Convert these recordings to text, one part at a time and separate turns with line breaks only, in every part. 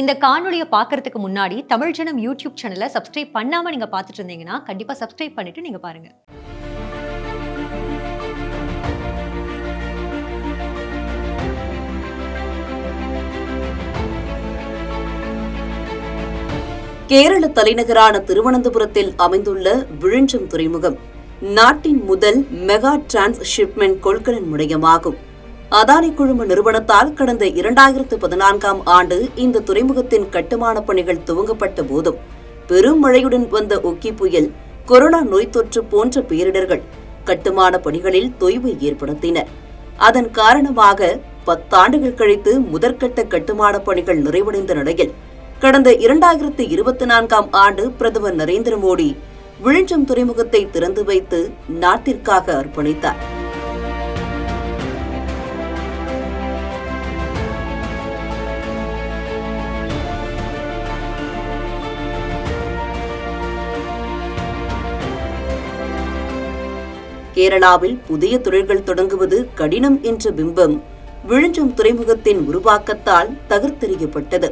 இந்த காணொலியை பார்க்கறதுக்கு முன்னாடி தமிழ் ஜனம் யூடியூப் சேனலை சப்ஸ்கிரைப் பண்ணாம நீங்க பார்த்துட்டு இருந்தீங்கன்னா கண்டிப்பா சப்ஸ்கிரைப் பண்ணிட்டு நீங்க பாருங்க.
கேரள தலைநகரான திருவனந்தபுரத்தில் அமைந்துள்ள விழுஞ்சம் துறைமுகம் நாட்டின் முதல் மெகா டிரான்ஸ்ஷிப்மெண்ட் கொள்கலன் முனையமாகும். அதானி குழும நிறுவனத்தால் கடந்த இரண்டாயிரத்து பதினான்காம் ஆண்டு இந்த துறைமுகத்தின் கட்டுமான பணிகள் துவங்கப்பட்ட போதும் பெரும் மழையுடன் வந்த ஒக்கி புயல் கொரோனா நோய் தொற்று போன்ற பேரிடர்கள் கட்டுமான பணிகளில் தொய்வை ஏற்படுத்தின. அதன் காரணமாக பத்தாண்டுகள் கழித்து முதற்கட்ட கட்டுமான பணிகள் நிறைவடைந்த நிலையில் கடந்த இரண்டாயிரத்து இருபத்தி நான்காம் ஆண்டு பிரதமர் நரேந்திர மோடி விழுஞ்சம் துறைமுகத்தை திறந்து வைத்து நாட்டிற்காக அர்ப்பணித்தார். கேரளாவில் புதிய தொழில்கள் தொடங்குவது கடினம் என்ற பிம்பம் விழுஞ்சம் துறைமுகத்தின் உருவாக்கத்தால் தகர்த்தெறியப்பட்டது.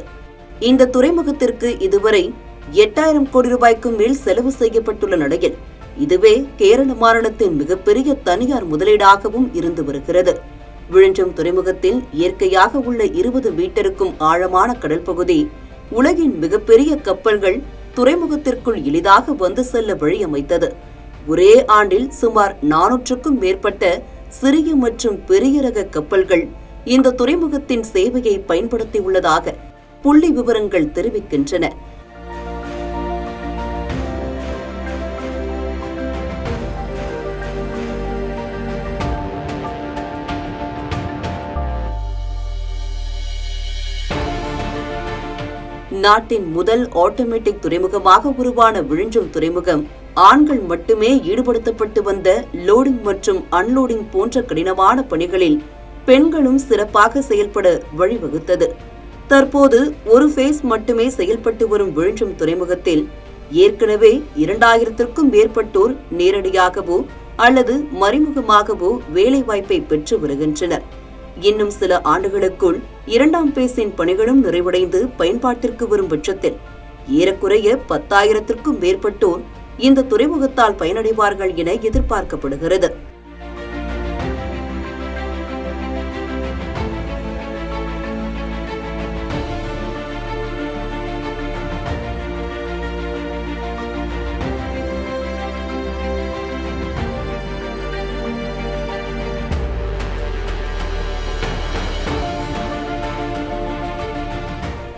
இந்த துறைமுகத்திற்கு இதுவரை எட்டாயிரம் கோடி ரூபாய்க்கும் மேல் செலவு செய்யப்பட்டுள்ள நிலையில் இதுவே கேரள மாநிலத்தின் மிகப்பெரிய தனியார் முதலீடாகவும் இருந்து வருகிறது. விழுஞ்சம் துறைமுகத்தில் இயற்கையாக உள்ள இருபது மீட்டருக்கும் ஆழமான கடல் பகுதி உலகின் மிகப்பெரிய கப்பல்கள் துறைமுகத்திற்குள் எளிதாக வந்து செல்ல வழியமைத்தது. ஒரே ஆண்டில் சுமார் நானூற்றுக்கும் மேற்பட்ட சிறிய மற்றும் பெரிய ரக கப்பல்கள் இந்த துறைமுகத்தின் சேவையை பயன்படுத்தியுள்ளதாக புள்ளி விவரங்கள் தெரிவிக்கின்றன. நாட்டின் முதல் ஆட்டோமேட்டிக் துறைமுகமாக உருவான விழுஞ்சும் துறைமுகம் ஆண்கள் மட்டுமே ஈடுபடுத்தப்பட்டு வந்த லோடிங் மற்றும் அன்லோடிங் போன்ற கடினமான பணிகளில் பெண்களும் சிறப்பாக செயல்பட வழிவகுத்தது. தற்போது ஒரு ஃபேஸ் மட்டுமே செயல்பட்டு வரும் விழுஞ்சும் துறைமுகத்தில் ஏற்கனவே இரண்டாயிரத்திற்கும் மேற்பட்டோர் நேரடியாகவோ அல்லது மறைமுகமாகவோ வேலைவாய்ப்பை பெற்று வருகின்றனர். இன்னும் சில ஆண்டுகளுக்குள் இரண்டாம் பேஸின் பணிகளும் நிறைவடைந்து பயன்பாட்டிற்கு வரும் பட்சத்தில் ஏறக்குறைய பத்தாயிரத்திற்கும் மேற்பட்டோர் இந்த துறைமுகத்தால் பயனடைவார்கள் என எதிர்பார்க்கப்படுகிறது.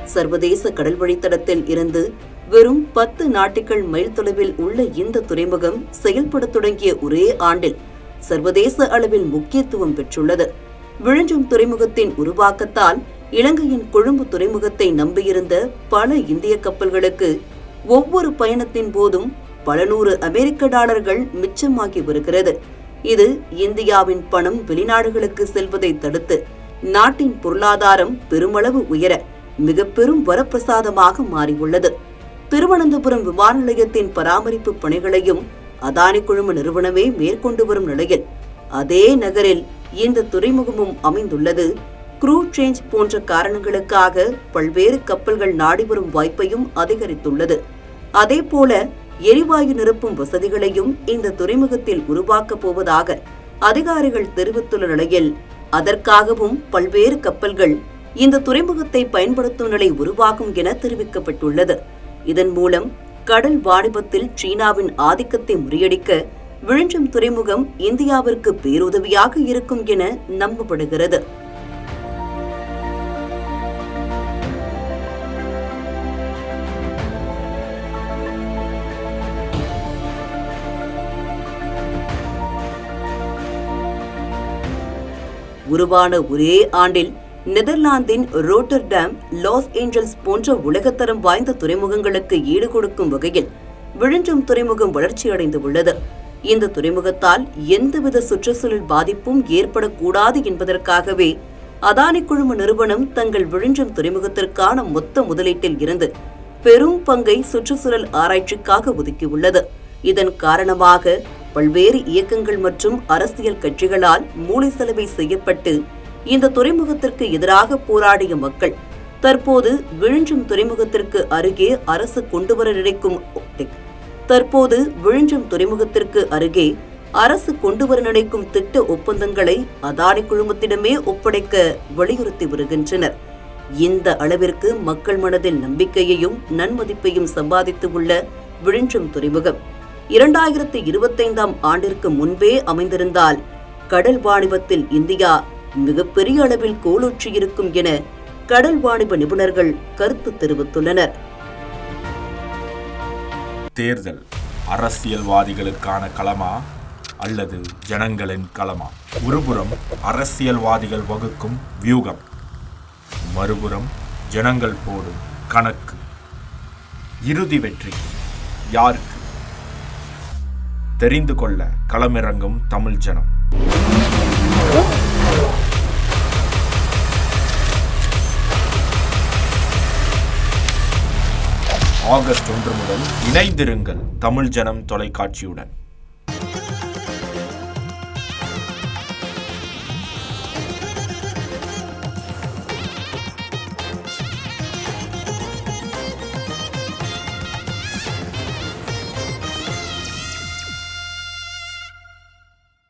சர்வதேச கடல் வழித்தடத்தில் இருந்து வெறும் பத்து நாட்டுகள் மைல் தொலைவில் உள்ள இந்த துறைமுகம் செயல்பட தொடங்கிய ஒரே ஆண்டில் சர்வதேச அளவில் முக்கியத்துவம் பெற்றுள்ளது. விழுஞ்சும் துறைமுகத்தின் உருவாக்கத்தால் இலங்கையின் கொழும்பு துறைமுகத்தை நம்பியிருந்த பல இந்திய கப்பல்களுக்கு ஒவ்வொரு பயணத்தின் போதும் பல நூறு அமெரிக்க டாலர்கள் மிச்சமாகி வருகிறது. இது இந்தியாவின் பணம் வெளிநாடுகளுக்கு செல்வதை தடுத்து நாட்டின் பொருளாதாரம் பெருமளவு உயர மிக பெரும் வரப்பிரசாதமாக மாறியுள்ளது. திருவனந்தபுரம் விமான நிலையத்தின் பராமரிப்பு பணிகளையும் அதானி குழும நிறுவனமே மேற்கொண்டு வரும் நிலையில் அதே நகரில் இந்த துறைமுகமும் அமைந்துள்ளது. க்ரூ சேஞ்ச் போன்ற காரணங்களுக்காக பல்வேறு கப்பல்கள் நாடி வரும் வாய்ப்பையும் அதிகரித்துள்ளது. அதேபோல எரிவாயு நிரப்பும் வசதிகளையும் இந்த துறைமுகத்தில் உருவாக்கப் போவதாக அதிகாரிகள் தெரிவித்துள்ள நிலையில் அதற்காகவும் பல்வேறு கப்பல்கள் இந்த துறைமுகத்தை பயன்படுத்தும் நிலை உருவாகும் என தெரிவிக்கப்பட்டுள்ளது. இதன் மூலம் கடல் வாணிபத்தில் சீனாவின் ஆதிக்கத்தை முறியடிக்க விழுஞ்சும் துறைமுகம் இந்தியாவிற்கு பேருதவியாக இருக்கும் என நம்பப்படுகிறது. உருவான ஒரே ஆண்டில் நெதர்லாந்தின் ரோட்டர்டாம் லாஸ் ஏஞ்சல்ஸ் போன்ற உலகத்தரம் வாய்ந்த துறைமுகங்களுக்கு ஈடு கொடுக்கும் வகையில் விழுஞ்சும் துறைமுகம் வளர்ச்சியடைந்து உள்ளது இந்த துறைமுகத்தால் எந்தவித சுற்றுச்சூழல் பாதிப்பும் ஏற்படக்கூடாது என்பதற்காகவே அதானி குழும நிறுவனம் தங்கள் விழுஞ்சும் துறைமுகத்திற்கான மொத்த முதலீட்டில் இருந்து பெரும் பங்கை சுற்றுச்சூழல் ஆராய்ச்சிக்காக ஒதுக்கியுள்ளது. இதன் காரணமாக பல்வேறு இயக்கங்கள் மற்றும் அரசியல் கட்சிகளால் மூளை செலவை செய்யப்பட்டு இந்த துறைமுகத்திற்கு எதிராக போராடிய மக்கள் தற்போது விழுஞ்சம் துறைமுகத்திற்கு அருகே அரசு கொண்டுவர நினைக்கும் தற்போது விழுஞ்சம் துறைமுகத்திற்கு அருகே அரசு கொண்டுவர நினைக்கும் திட்ட ஒப்பந்தங்களை அதானி குழுமத்திடமே ஒப்படைக்க வலியுறுத்தி வருகின்றனர். இந்த அளவிற்கு மக்கள் மனதில் நம்பிக்கையையும் நன்மதிப்பையும் சம்பாதித்து உள்ள விழுஞ்சம் துறைமுகம் இரண்டாயிரத்தி இருபத்தைந்தாம் ஆண்டிற்கு முன்பே அமைந்திருந்தால் கடல் வாணிபத்தில் இந்தியா மிகப்பெரிய அளவில் கோலோற்றியிருக்கும் என கடல் வாணிப நிபுணர்கள் கருத்து தெரிவித்துள்ளனர்.
தேர்தல் அரசியல்வாதிகளுக்கான களமா அல்லது ஜனங்களின் களமா? ஒருபுறம் அரசியல்வாதிகள் வகுக்கும் வியூகம் மறுபுறம் ஜனங்கள் போடும் கணக்கு. இறுதி வெற்றி யாருக்கு? தெரிந்து கொள்ள களமிறங்கும் தமிழ் ஜனம். ஆகஸ்ட் ஒன்று முதல் இணைந்திருங்கள் தமிழ் ஜனம் தொலைக்காட்சியுடன்.